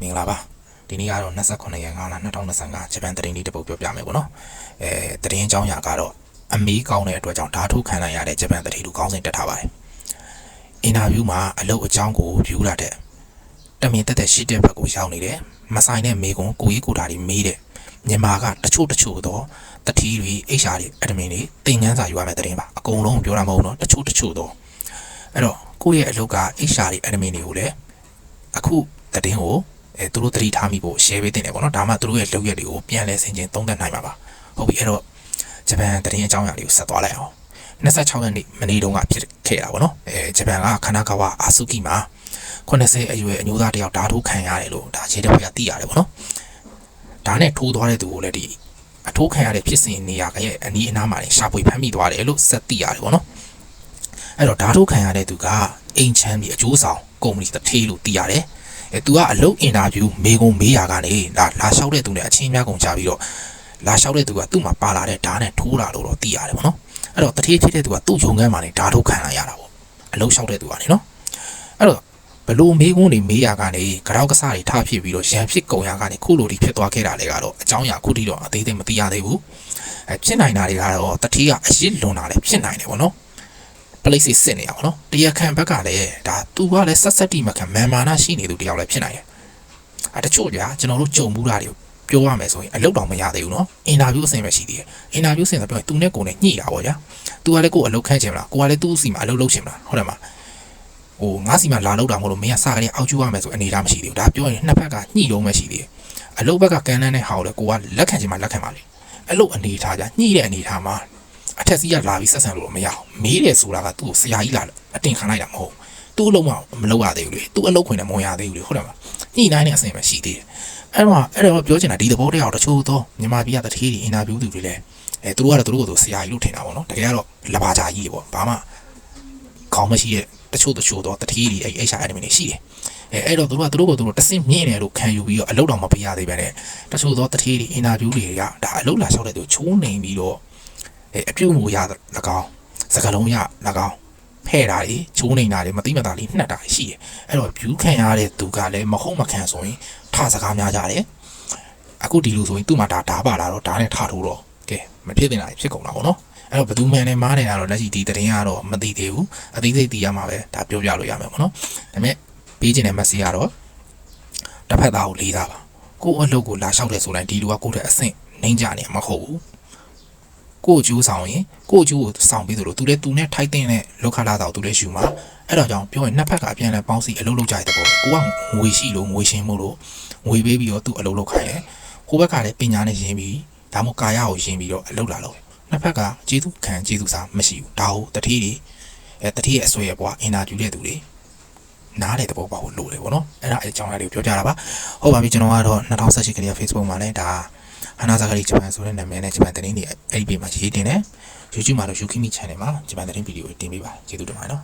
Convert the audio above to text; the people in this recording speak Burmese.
မင်္ဂလာပါဒီနေ့ကတော့29ရက်5လ2025ဂျပန်သတင်းလေးတစ်ပုဒ်ပြောပြမယ်ပေါ့နော်အဲသတင်းအကြောင်းအရာကတော့အမေးကောင်းတဲ့အတွက်ကြောင့်ဓာတ်ထုတ်ခံလိုက်ရတဲ့ဂျပန်သတင်းလူကောင်းစဉ်တက်ထားပါတယ်အင်တာဗျူးမှာအလုပ်အကြောင်းကိုဖြူလာတဲ့တမင်တက်တဲ့ရှိတဲ့ဘက်ကိုရောက်နေတယ်မဆိုင်တဲ့မေကွန်ကိုကြီးကိုတာတွေမေးတယ်မြန်မာကတချို့တချို့တော့တတိတွေ HR တွေအဒမင်တွေသင်ငန်းစာယူရမယ့်သတင်းပါအကုန်လုံးပြောတာမဟုတ်တော့တချို့တချို့တော့အဲ့တော့ကိုယ့်ရဲ့အလုပ်က HR တွေအဒမင်တွေကိုလည်းအခုသတင်းကို အဲသူတို့သတိထားမိဖို့ share ပေးတင်တယ်ပေါ့နော်ဒါမှသူတို့ရဲ့လုပ်ရက်တွေကိုပြန်လဲဆင်ခြင်သုံးသပ်နိုင်မှာပါဟုတ်ပြီအဲ့တော့ဂျပန်တရင်အကြောင်းအရာတွေကိုဆက်သွားလိုက်အောင်26ရက်နေ့မနေ့တုန်းကဖြစ်ခဲ့တာပေါ့နော်အဲဂျပန်ကခနာကာဝအာဆုကီမှာ80အရွယ်အမျိုးသားတယောက်ဓာတ်ထိုးခံရတယ်လို့ဒါခြေတစ်ဖက်ကသိရတယ်ပေါ့နော်ဒါနဲ့ထိုးသွားတဲ့သူကိုလည်းဒီအထိုးခံရတဲ့ဖြစ်စဉ်နေရာရဲ့အနီးအနားမှာရှာဖွေဖမ်းမိသွားတယ်လို့ဆက်သိရတယ်ပေါ့နော်အဲ့တော့ဓာတ်ထိုးခံရတဲ့သူကအိမ်ချမ်းပြီးအကျိုးဆောင်ကုမ္ပဏီတစ်ထေးလို့သိရတယ် အဲသူကအလုပ်အင်တာဗျူးမေကုံမေးရကနေဒါလာလျှောက်တဲ့သူနဲ့အချင်းများကုန်ကြပြီးတော့လာလျှောက်တဲ့သူကသူ့မှာပါလာတဲ့ဓာတ်နဲ့ထိုးလာလို့တော့သိရတယ်ပေါ့နော်အဲ့တော့တတိယဖြစ်တဲ့သူကသူ့ယုံခန်းမှာနေဓာတ်ထုတ်ခံလာရတာပေါ့အလုပ်လျှောက်တဲ့သူကနေနော်အဲ့တော့ဘလို့မေးခွန်းတွေမေးရကနေကြောက်ကစားတွေထားဖြစ်ပြီးတော့ရန်ဖြစ်ကုန်ရကနေခုလိုဒီဖြစ်သွားခဲ့တာလေကတော့အကြောင်းအရာခုထိတော့အသေးသေးမသိရသေးဘူးအဲဖြစ်နိုင်တာတွေကတော့တတိယအရစ်လွန်တာလည်းဖြစ်နိုင်တယ်ပေါ့နော် ပလိတ်စီစစ်နေတာပေါ့နော်တရားခံဘက်ကလည်းဒါသူကလည်းဆက်ဆက်တိမခံမာမာနာရှိနေသူတယောက်လည်းဖြစ်နိုင်တယ်အဲတချို့ကြာကျွန်တော်တို့ကြုံမှုတာတွေပြောရမယ်ဆိုရင်အလုပ်တော့မရသေးဘူးနော်အင်တာဗျူးအဆင့်ပဲရှိသေးတယ်အင်တာဗျူးအဆင့်ဆိုပြောရင်သူနဲ့ကိုယ်နဲ့ညှိတာပေါ့ဗျာသူကလည်းကိုယ်အလုပ်ခန့်ချင်မလားကိုကလည်းသူ့စီမှာအလုပ်လုပ်ချင်မလားဟုတ်တယ်မလားဟိုငါးစီမှာလာလောက်တာမဟုတ်လို့မင်းကစကလေးအောက်ကျူရမယ်ဆိုအနေထားမရှိသေးဘူးဒါပြောရင်နှစ်ဖက်ကညှိတော့မှရှိသေးတယ်အလုပ်ဘက်ကကန်လန်းတဲ့ဟာကိုလည်းကိုကလက်ခံချင်မှလက်ခံပါလိမ့်အဲ့လိုအနေထားကြညှိတဲ့အနေထားမှာ အထက်စီးကလာပြီးဆက်ဆံလို့တော့မရအောင်မေးတယ်ဆိုတာကသူ့ကိုဆရာကြီးလာအတင်ခံလိုက်တာမဟုတ်သူ့အလုံးမမလုပ်ရသေးဘူးလေသူ့အလုံးခွင်နဲ့မဝင်ရသေးဘူးလေဟုတ်တယ်မညှိနှိုင်းတဲ့အဆင့်ပဲရှိသေးတယ်အဲ့တော့အဲ့တော့ပြောချင်တာဒီသဘောတရားတချို့သောမြန်မာပြည်ကတတိယအင်တာဗျူးသူတွေလည်းအဲသူတို့ကတော့သူတို့ကိုဆရာကြီးလို့ထင်တာပေါ့နော်တကယ်ကတော့လဘာဂျာကြီးပေါ့ဘာမှခေါင်းမရှိတဲ့တချို့တချို့သောတတိယအဲ့ HR admin တွေရှိတယ်အဲအဲ့တော့သူတို့ကသူတို့ကိုသူတို့တဆင့်မြင့်တယ်လို့ခံယူပြီးတော့အလုပ်တော်မပေးရသေးပဲနဲ့တချို့သောတတိယအင်တာဗျူးတွေကဒါအလုပ်လာလျှောက်တဲ့သူချိုးနေပြီးတော့ အဲအပြုတ်မှုရ၎င်းစကလုံးရ၎င်းဖဲ့တာတွေချိုးနေတာတွေမသိမသာလေးနှက်တာရှိတယ်အဲ့တော့ view ခံရတဲ့သူကလည်းမဟုတ်မခံဆိုရင်ထစကားများကြတယ်အခုဒီလိုဆိုရင်သူ့မှာဒါဓာပါလာတော့ဓာနဲ့ထထိုးတော့ကဲမဖြစ်တင်တာဖြစ်ကုန်တာပေါ့နော်အဲ့တော့ဘယ်သူမှန်နေမားနေတာတော့လက်ရှိဒီတရင်ကတော့မသိသေးဘူးအသေးစိတ်သိရမှာပဲဒါပြောပြလို့ရမယ်ပေါ့နော်ဒါပေမဲ့ပေးခြင်းတဲ့ message ကတော့တစ်ဖက်သားကိုလေးစားပါကိုယ့်အလုပ်ကိုလာလျှောက်တယ်ဆိုရင်ဒီလူကကိုယ့်တဲ့အဆင့်နှိမ့်ကြနေမှာမဟုတ်ဘူး ကို့အကျိုးဆောင်ရင်ကို့အကျိုးကိုဆောင်ပြီးသလိုသူလည်းသူနဲ့ထိုက်တဲ့လောက်ခလာတော့သူလည်းယူမှာအဲ့တော့ကြောင့်ပြောရင်နှစ်ဖက်ကအပြန်လဲပေါင်းစီအလုပ်လုပ်ကြတဲ့ပေါ့ကိုကငွေရှိလို့ငွေရှင်းမို့လို့ငွေပေးပြီးတော့သူအလုပ်လုပ်ခိုင်းတယ်ဟိုဘက်ကလည်းပညာနဲ့ရင်းပြီးဒါမှမဟုတ်ကာယကိုရင်းပြီးတော့အလုပ်လာလို့နှစ်ဖက်ကကျေးဇူးခံကျေးဇူးစားမရှိဘူးဒါဟုတ်တတိတွေအဲတတိရဲ့အဆွဲရပွားအင်တာဗျူးတဲ့သူတွေနားတဲ့သဘောပေါက်လို့လို့ပေါ့နော်အဲ့ဒါအကြောင်းအရာတွေကိုပြောပြတာပါဟုတ်ပါပြီကျွန်တော်ကတော့2018ကလေး Facebook မှာလည်းဒါ ဟနာဇာဂရီဂျပန်ဆိုတဲ့နာမည်နဲ့ဂျပန်သတင်းတွေအဲ့ဒီပေမှာရေးတင်တယ် YouTube မှာတော့ Yukimi Channel မှာဂျပန်သတင်းဗီဒီယိုတွေတင်ပေးပါကျေးဇူးတင်ပါတယ်နော်